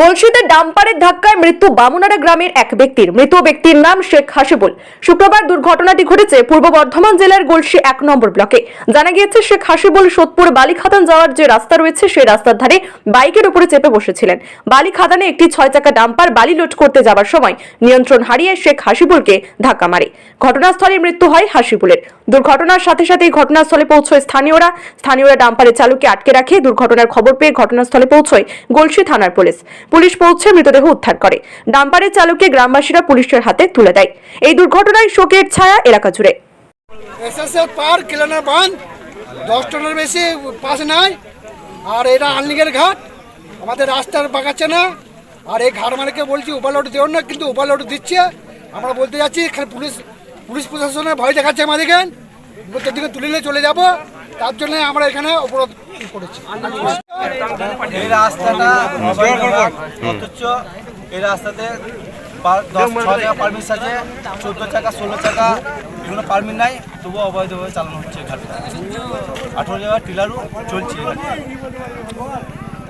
গলসিতে ডাম্পারের ধাক্কায় মৃত্যু বামুনারা গ্রামের এক ব্যক্তির। মৃত ব্যক্তির নাম শেখ হাসিবুল। শুক্রবার দুর্ঘটনাটি ঘটেছে পূর্ব বর্ধমান জেলার গলসি এক নম্বর ব্লকে। জানা গিয়েছে, শেখ হাসিবুল সোদপুর বালিখাদান যাওয়ার যে রাস্তা রয়েছে সেই রাস্তার ধারে বাইকের উপরে চেপে বসেছিলেন। বালিখাদানে একটি ছয় চাকা ডাম্পার বালি লোড করতে যাবার সময় নিয়ন্ত্রণ হারিয়ে শেখ হাসিবুলকে ধাক্কা মারে। ঘটনাস্থলে মৃত্যু হয় হাসিবুলের। দুর্ঘটনার সাথে সাথেই ঘটনাস্থলে পৌঁছয় স্থানীয়রা। স্থানীয়রা ডাম্পারের চালককে আটকে রাখে। দুর্ঘটনার খবর পেয়ে ঘটনাস্থলে পৌঁছয় গলসি থানার পুলিশ। পুলিশ পৌঁছে মৃতদেহ উদ্ধার করে। ডাম্পারের চালককে গ্রামবাসীরা পুলিশের হাতে তুলে দেয়। এই দুর্ঘটনায় শোকের ছায়া এলাকা জুড়ে। এসএসএ পার কিলোনার বাঁধ, দশ টনের বেশি নাই, আর এটা আনলিগের ঘাট। আমাদের রাস্তার বাগাচ্ছে না আর এই ঘাট মালিককে বলছি, ওভারলোড দেওয়ার না, কিন্তু ওভারলোড দিচ্ছে। আমরা বলতে যাচ্ছি খালি পুলিশ পুলিশ প্রশাসনের ভয় দেখাচ্ছে আমাদেরকে। দিকে তুলে নিয়ে চলে যাব। তার জন্য আমরা এখানে অবরোধ করেছি। এই রাস্তাটা অথচ এই রাস্তাতে দশ ছ টাকা পারমিট আছে, চোদ্দ চাকা ষোলো চাকা এগুলো পারমিট নাই, তবুও অবৈধভাবে চালানো হচ্ছে আঠারো আঠেরো টিলারও চলছে।